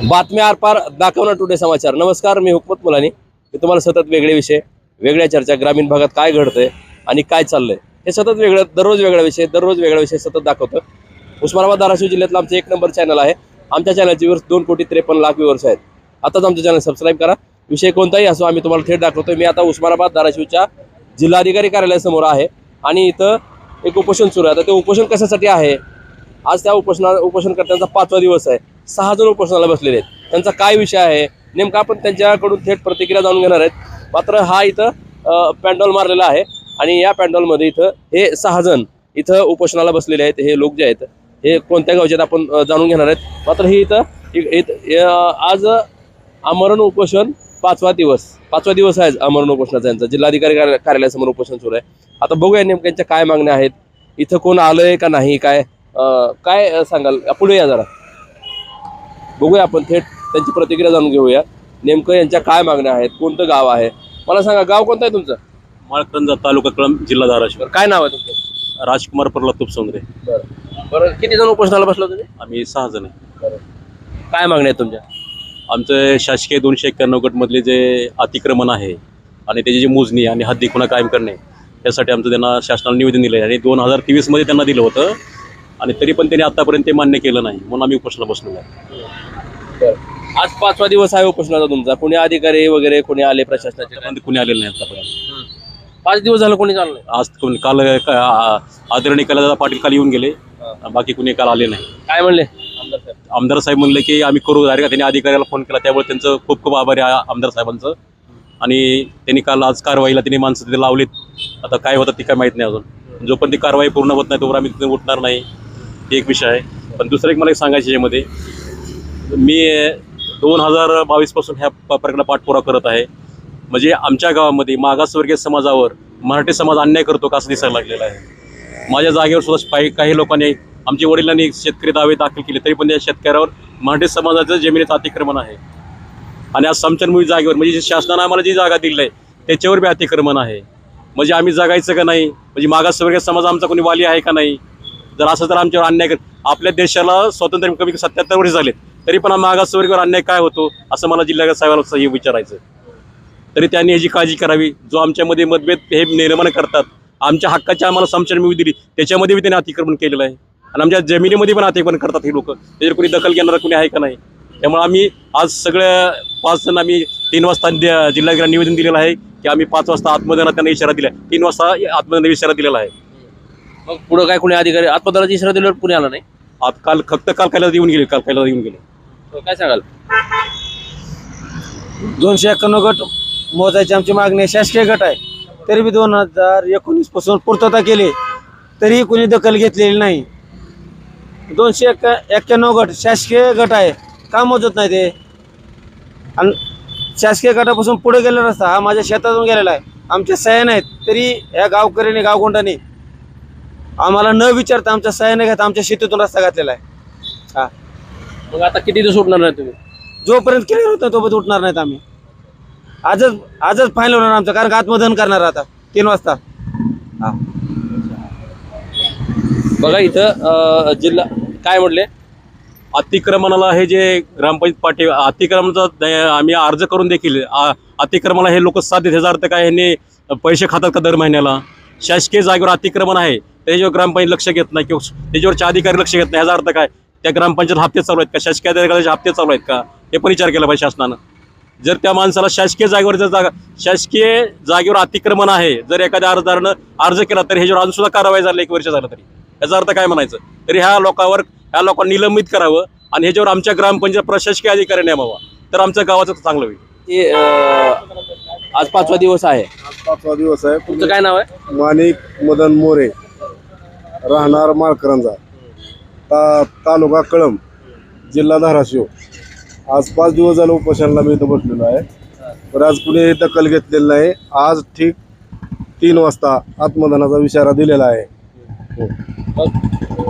बातम्या आरपार दाखवणार टुडे समाचार. नमस्कार मी हुकमत मुलानी. मी तुम्हाला सतत वेगळे विषय वेगळ्या चर्चा ग्रामीण भागात काय घडतंय आणि काय चाललंय हे सतत वेगळं दररोज वेगळा विषय दररोज वेगळा विषय सतत दाखवतं उस्मानाबाद धाराशिव जिल्ह्यातलं आमचं एक नंबर चॅनल आहे. आमच्या चॅनलचे व्ह्यूर्स दोन कोटी त्रेपन्न लाख व्ह्यूवर्स आहेत. आताच आमचं चॅनल सबस्क्राईब करा. विषय कोणताही असो आम्ही तुम्हाला थेट दाखवतो मी आता उस्मानाबाद धाराशिवच्या जिल्हाधिकारी कार्यालयासमोर आहे आणि इथं एक उपोषण सुरू आहे. आता ते उपोषण कशासाठी आहे? आज त्या उपोषणा उपोषणकर्त्यांचा पाचवा दिवस आहे. सहा जण उपोषणाला बसलेले आहेत. त्यांचा काय विषय आहे? नेमका आपण त्यांच्याकडून थेट प्रतिक्रिया जाणून घेणार आहेत. मात्र हा इथं पॅन्डॉल मारलेला आहे आणि या पॅन्डॉलमध्ये इथं हे सहा जण इथं उपोषणाला बसलेले आहेत. हे लोक जे आहेत हे कोणत्या गावचे आहेत आपण जाणून घेणार आहेत. मात्र हे इथं इथं- आज आमरण उपोषण पाचवा दिवस. पाचवा दिवस आहे आमरण उपोषणाचा यांचा. जिल्हाधिकारी कार्या- कार्यालयासमोर उपोषण सुरू आहे. आता बघूया नेमक्यांच्या काय मागण्या आहेत. इथं कोण आलंय का नाही काय काय सांगाल? पुढे या जरा. बघूया आपण थेट त्यांची प्रतिक्रिया जाणून घेऊया. नेमकं यांच्या काय मागण्या आहेत? कोणतं गाव आहे? मला सांगा गाव कोणतं आहे तुमचं? माळकरंजा तालुका कळंब जिल्हा धाराशिव. बरं काय नाव आहे तुमचं? राजकुमार प्रल्हाद तुपसोंद्रे. बरं. बरं किती जण उपोषणाला बसला तुम्ही आम्ही सहा जण. आहे काय मागण्या आहेत तुमच्या? आमचं शासकीय दोनशे एक्क्याण्णव गटमधले जे अतिक्रमण आहे आणि त्याची जी मोजणी आणि हद्दी खुणा कायम करणे त्यासाठी आमचं त्यांना शासनाला निवेदन दिलं आहे आणि दोन हजार तेवीसमध्ये त्यांना दिलं होतं आणि तरी पण त्यांनी आतापर्यंत ते मान्य केलं नाही म्हणून आम्ही उपोषणाला बसलेलो आहे. आज पाचवा दिवस आहे उपोषणाचा तुमचा. कोणी अधिकारी वगैरे कोणी आले प्रशासनाचे? कुणी आलेलं नाही आतापर्यंत. पाच दिवस झालं कोणी चाललंय आज कोणी- काल का- आदरणीय कलादादा पाटील काल येऊन गेले. बाकी कुणी काल आले नाही. काय म्हणले? आमदार साहेब. आमदार साहेब म्हणले की आम्ही करू डायरेक्ट त्यांनी अधिकाऱ्याला फोन केला. त्यामुळे त्यांचं खूप खूप आभारी आहे आमदार साहेबांचं. आणि त्यांनी काल आज कारवाईला त्यांनी माणसं तिथे लावलीत. आता काय होतं ते काय माहीत नाही अजून. जोपर्यंत ती कारवाई पूर्ण होत नाही तोवर आम्ही तिथे उठणार नाही. ते एक विषय आहे. पण दुसरं एक मला एक सांगायचं याच्यामध्ये. मी दोन हजार बावीसपासून ह्या प- पाठपुरा पाठपुरावा करत आहे. म्हणजे आमच्या गावामध्ये मागासवर्गीय समाजावर मराठी समाज अन्याय करतो का असं दिसायला लागलेलं आहे. माझ्या जागेवर सुद्धा काही काही लोकांनी आमच्या वडिलांनी शेतकरी दावे दाखल केले तरी पण त्या शेतकऱ्यावर मराठी समाजाचं जमिनीचं अतिक्रमण आहे. आणि आज समचनमुळी जागेवर म्हणजे जे शासनानं आम्हाला जी जागा दिली आहे त्याच्यावर बी अतिक्रमण आहे. म्हणजे आम्ही जगायचं का नाही? म्हणजे मागासवर्गीय समाज आमचा कोणी वाली आहे का नाही? जर असं जर आमच्यावर अन्याय कर आपल्या देशाला स्वातंत्र्य कमी सत्याहत्तर वर्ष झाले तरी पण मागासवर्गीवर अन्याय काय होतो? असं मला जिल्हा साहेबाला हे विचारायचं तरी त्यांनी याची काळजी करावी. जो आमच्यामध्ये मतभेद हे निर्माण करतात आमच्या हक्काची आम्हाला समचन मिळू दिली त्याच्यामध्ये बी त्यांनी अतिक्रमण केलेलं आहे. आणि आमच्या जमिनीमध्ये पण अतिक्रमण करतात हे लोक. त्याच्यावर कोणी दखल घेणारा कोणी आहे का नाही? त्यामुळे आम्ही आज सगळ्या पाच जण आम्ही तीन वाजता जिल्हाधिकाऱ्यांना निवेदन दिलेलं आहे की आम्ही पाच वाजता आत्मदानात त्यांना इशारा दिला. तीन वाजता आत्मदानात इशारा दिलेला आहे. मग पुढं काय कोणी अधिकारी आत्मदानाची इशारा दिल्यावर कोणी आला नाही? आज काल फक्त काल खायला येऊन गेले काल खायला येऊन गेले. काय सांगाल? दोनशे एक्क्याण्णव गट मोजायची आमची मागणी आहे. शासकीय गट आहे. तरी बी दोन हजार एकोणीसपासून पूर्तता केली. तरीही कोणी दखल घेतलेली नाही. दोनशे एक्का एक्क्याण्णव गट शासकीय गट आहे. का मोजत नाही ते? आणि शासकीय गटापासून पुढे गेलेला रस्ता हा माझ्या शेतातून गेलेला आहे. आमच्या सह्या नाहीत तरी या गावकऱ्यांनी गावकोंडाने आम्हाला न विचारता आमच्या सह्या नाही घेता आमच्या शेतीतून रस्ता घातलेला आहे. हा. मग आता किती दिवस उठणार नाही तुम्ही? जोपर्यंत क्लिअर होत तोपर्यंत उठणार नाहीत आम्ही. आजच आजच फायनल होणार आमचं कारण का आत्मदहन करणार आता तीन वाजता. हा. बघा इथं अं, जिल्हा काय म्हटले? अतिक्रमणाला हे जे ग्रामपंचायत पाठी अतिक्रमणाचा आम्ही अर्ज करून देखील आ- अतिक्रमणाला हे लोक साथ देत ह्याचा अर्थ काय ह्यांनी पैसे खातात का दर महिन्याला? शासकीय जागेवर अतिक्रमण आहे त्याच्यावर ग्रामपंचायत लक्ष घेत नाही किंवा त्याच्यावरचे अधिकारी लक्ष घेत नाही ह्याचा अर्थ काय? त्या ग्रामपंचायत हप्ते चालू आहेत का? शासकीय अधिकाऱ्याचे हप्ते चालू आहेत का? हे पण विचार केला पाहिजे शासनानं. जर त्या माणसाला शासकीय जागेवर जर जागा शासकीय जागेवर अतिक्रमण आहे जर एखाद्या अर्जदारानं अर्ज केला तर ह्याच्यावर अजून सुद्धा कारवाई झाली एक वर्ष झालं तरी. याचा अर्थ काय म्हणायचं? तरी ह्या लोकांवर ह्या लोकांना निलंबित करावं आणि ह्याच्यावर आमच्या ग्रामपंचायत प्रशासकीय अधिकारी नेमावा. तर आमच्या गावाचं चांगलं होईल. आज पाचवा दिवस आहे. आज पाचवा दिवस आहे. तुमचं काय नाव आहे? माणिक मदन मोरे. राहणार माळकरंजा. ता तालुका कळंब जिल्हा धाराशिव. आज पाच दिवस झालं उपोषणाला मी इथं बसलेलो आहे. तर आज कुणी दखल घेतलेली नाही. आज ठीक तीन वाजता आत्मदानाचा इशारा दिलेला आहे.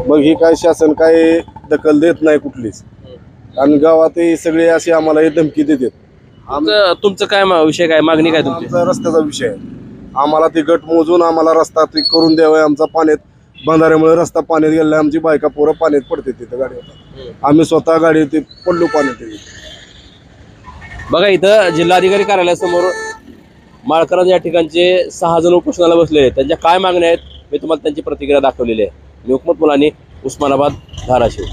मग ही काय शासन काय दखल देत नाही कुठलीच. आणि गावातही सगळे असे आम्हाला हे धमकी देतात. तुमचं तुमचं काय मा- विषय काय? मागणी काय तुमची? आमचा रस्त्याचा विषय. आहे आम्हाला ते गट मोजून आम्हाला रस्ता ते करून द्यावा आमचा पाण्यात बंधाऱ्यामुळे रस्ता पाण्यात गेला आमची बायका पोरं पाण्यात पडते तिथं गाडीवर. आम्ही स्वतः गाडी ते पडलो पाण्यात. तिथे. बघा इथं जिल्हाधिकारी कार्यालयासमोर माळकरांज या ठिकाणचे सहा जण उपोषणाला बसलेले आहेत. त्यांच्या काय मागण्या आहेत मी तुम्हाला त्यांची प्रतिक्रिया दाखवलेली आहे. मी हुकमत मुलांनी उस्मानाबाद धाराशिव.